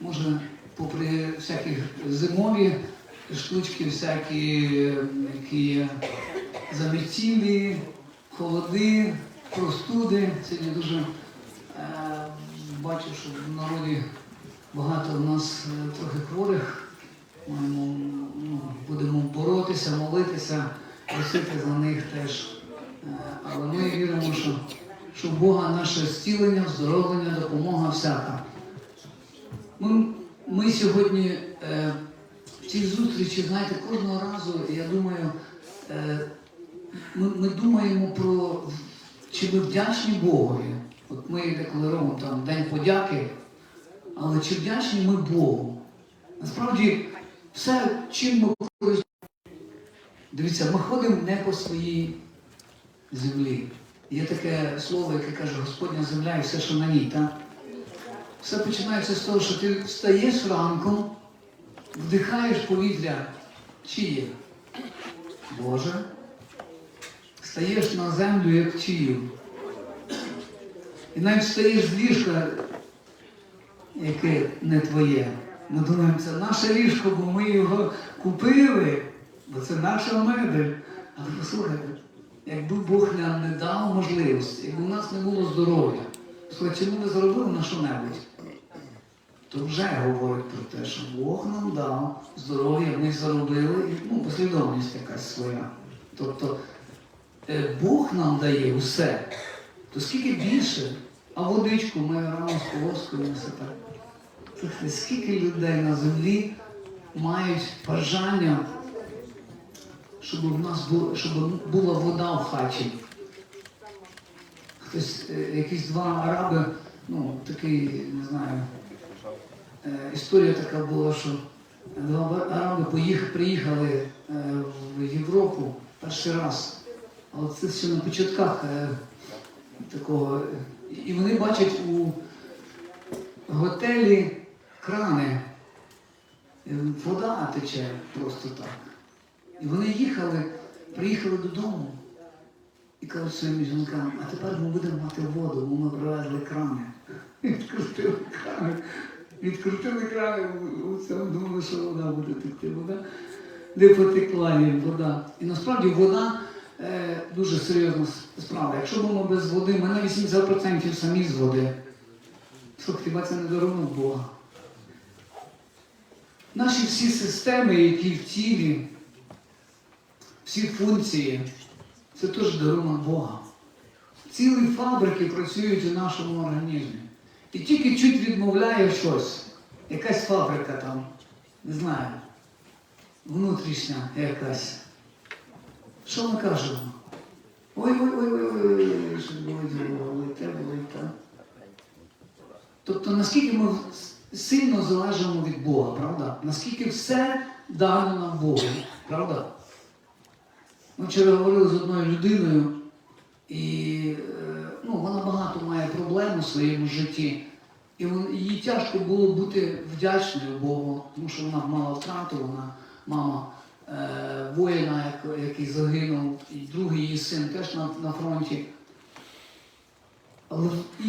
може, попри всякі зимові штучки, всякі, які є заметілі, холоди, простуди. Сьогодні дуже е, бачу, що в народі багато в нас е, трохи хворих. Маємо, ну, будемо боротися, молитися, просити за них теж. Е, Але ми віримо, що, що Бога наше зцілення, здоровлення, допомога всяка. Ми, ми сьогодні е, в цій зустрічі, знаєте, кожного разу, я думаю, е, ми, ми думаємо про чи ми вдячні Богові. От ми декларуємо там День подяки, але чи вдячні ми Богу? Насправді, все, чим ми користуємося, дивіться, ми ходимо не по своїй землі. Є таке слово, яке каже Господня земля і все, що на ній, так? Все починається з того, що ти встаєш ранком, вдихаєш повітря чиє? Боже. Стаєш на землю, як чию. І навіть встаєш з ліжка, яке не твоє. Ми думаємо, це наше ліжко, бо ми його купили, бо це наша мебель. Але послухайте, якби Бог нам не дав можливості, якби у нас не було здоров'я, чи ми не заробили на що-небудь, то вже говорить про те, що Бог нам дав здоров'я, ми заробили, ну, послідовність якась своя. Тобто е, Бог нам дає усе, то скільки більше, а водичку ми рано сполоскуємося так. Слухайте, скільки людей на землі мають бажання, щоб у нас було, щоб була вода в хаті. Хтось, е, якісь два араби, ну, такий, не знаю, е, історія така була, що два араби поїх, приїхали е, в Європу перший раз. Але це ще на початках такого. І вони бачать у готелі крани. Вода тече просто так. І вони їхали, приїхали додому і кажуть своїм жінкам, а тепер ми будемо мати воду, бо ми привезли крани. Відкрутили крани. Відкрутили крани, думали, що вода буде текти. Вода не потекла їм вода. І насправді вода е, дуже серйозна справа. Якщо будемо без води, ми на 80% самі з води. Слухайте, хіба це не дарунок Бога? Наші всі системи, які в тілі, всі функції, це теж дарунок Бога. Цілі фабрики працюють у нашому організмі. І тільки чуть відмовляє щось, якась фабрика там, не знаю, внутрішня якась. Що ми кажемо? Ой-ой-ой, що голови, те болить, те. Тобто наскільки ми сильно залежимо від Бога, правда? Наскільки все дано нам Богу, правда? Ми вчора говорили з одною людиною, і е, ну, вона багато має проблем у своєму житті. І їй тяжко було бути вдячною Богу, тому що вона мала втрату, вона мама е, воїна, який загинув, і другий її син теж на, на фронті. Але і,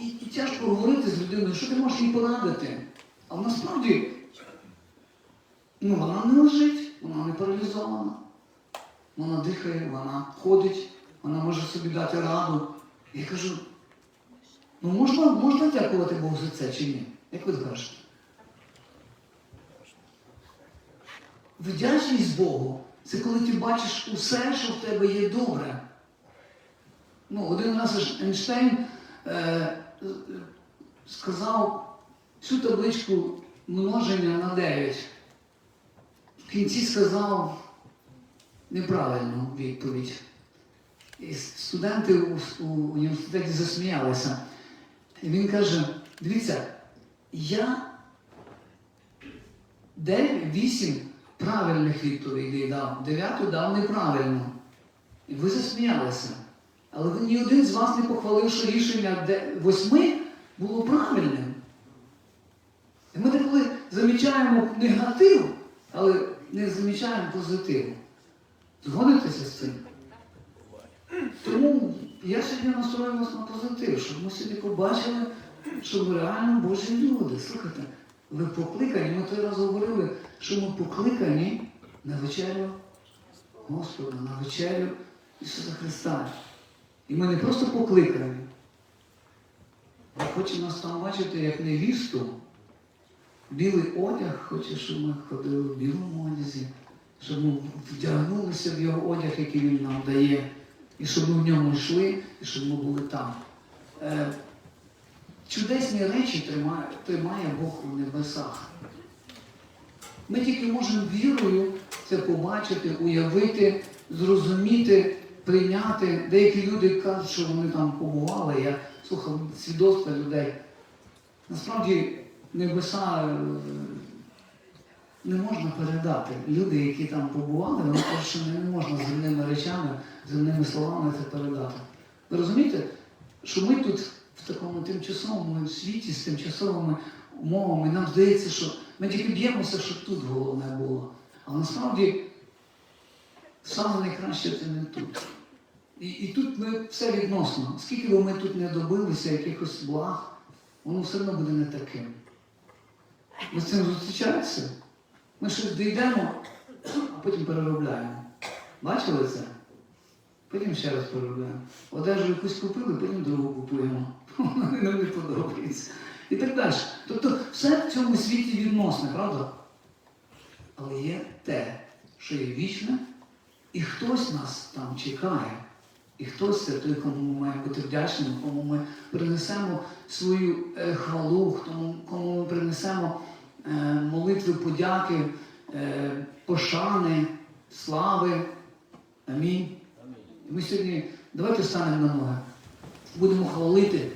і, і тяжко говорити з людиною, що ти можеш їй порадити. А насправді ну, вона не лежить, вона не паралізована. Вона дихає, вона ходить, вона може собі дати раду. Я кажу, ну можна, можна дякувати Богу за це чи ні? Як ви скажете? Вдячність Богу це коли ти бачиш усе, що в тебе є добре. Ну, один раз Еш- Ейнштейн е, сказав цю табличку множення на 9. В кінці сказав неправильну відповідь. І студенти у, університеті засміялися. І він каже: дивіться, я 8 правильних відповідей дав, дев'яту дав неправильно. І ви засміялися. Але ні один з вас не похвалив, що рішення восьми було правильним. І ми деколи замічаємо негатив, але не замічаємо позитив. Згодитеся з цим? Тому я сьогодні настроювався на позитив, щоб ми сьогодні побачили що ви реально Божі люди. Слухайте, ви покликані, ми той раз говорили, що ми покликані на вечерю Господа, на вечерю Ісуса Христа. І ми не просто покликані. А хоче нас там бачити як невісту. Білий одяг, хоче, щоб ми ходили в білому одязі, щоб ми вдягнулися в його одяг, який він нам дає, і щоб ми в ньому йшли, і щоб ми були там. Е, чудесні речі тримає, тримає Бог у небесах. Ми тільки можемо вірою це побачити, уявити, зрозуміти, прийняти. Деякі люди кажуть, що вони там побували. Я слухав свідоцтва людей. Насправді небеса е, не можна передати. Люди, які там побували, вони кажуть, що не можна земними речами, земними словами це передати. Ви розумієте, що ми тут в такому тимчасовому світі з тимчасовими умовами, нам здається, що ми тільки б'ємося, щоб тут головне було. А насправді саме найкраще це не тут. І, і тут ми все відносно. Скільки би ми тут не добилися якихось благ, воно все одно буде не таким. Ми з цим зустрічаємося. Ми щось дійдемо, а потім переробляємо. Бачили це? Потім ще раз переробляємо. Одежу якусь купили, потім другу купуємо. Нам не подобається. І так далі. Тобто все в цьому світі відносне, правда? Але є те, що є вічне, і хтось нас там чекає. І хтось це той, кому ми маємо бути вдячними, кому ми принесемо свою е, хвалу, кому, ми принесемо молитви подяки, е, пошани, слави. Амінь. Ми сьогодні, давайте станемо на ноги. Будемо хвалити.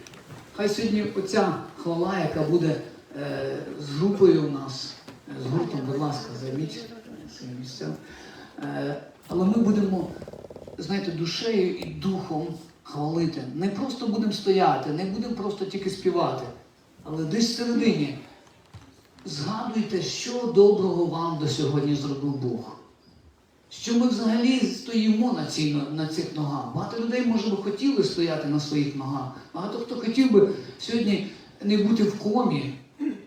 Хай сьогодні оця хвала, яка буде е, з групою у нас, е, з гуртом, будь ласка, займіть своє місце. Е, але ми будемо, знаєте, душею і духом хвалити. Не просто будемо стояти, не будемо просто тільки співати, але десь всередині згадуйте, що доброго вам до сьогодні зробив Бог. Що ми взагалі стоїмо на, цій, на цих ногах. Багато людей, може би, хотіли стояти на своїх ногах. Багато хто хотів би сьогодні не бути в комі,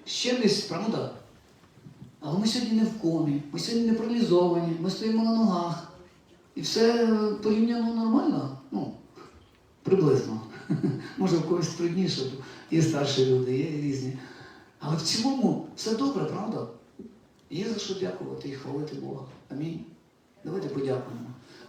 ще десь, правда? Але ми сьогодні не в комі, ми сьогодні не паралізовані, ми стоїмо на ногах. І все порівняно нормально. Ну, приблизно. Може, в когось трудніше, є старші люди, є різні. Але в цілому все добре, правда? Є за що дякувати і хвалити Бога. Амінь. Давайте подякуємо.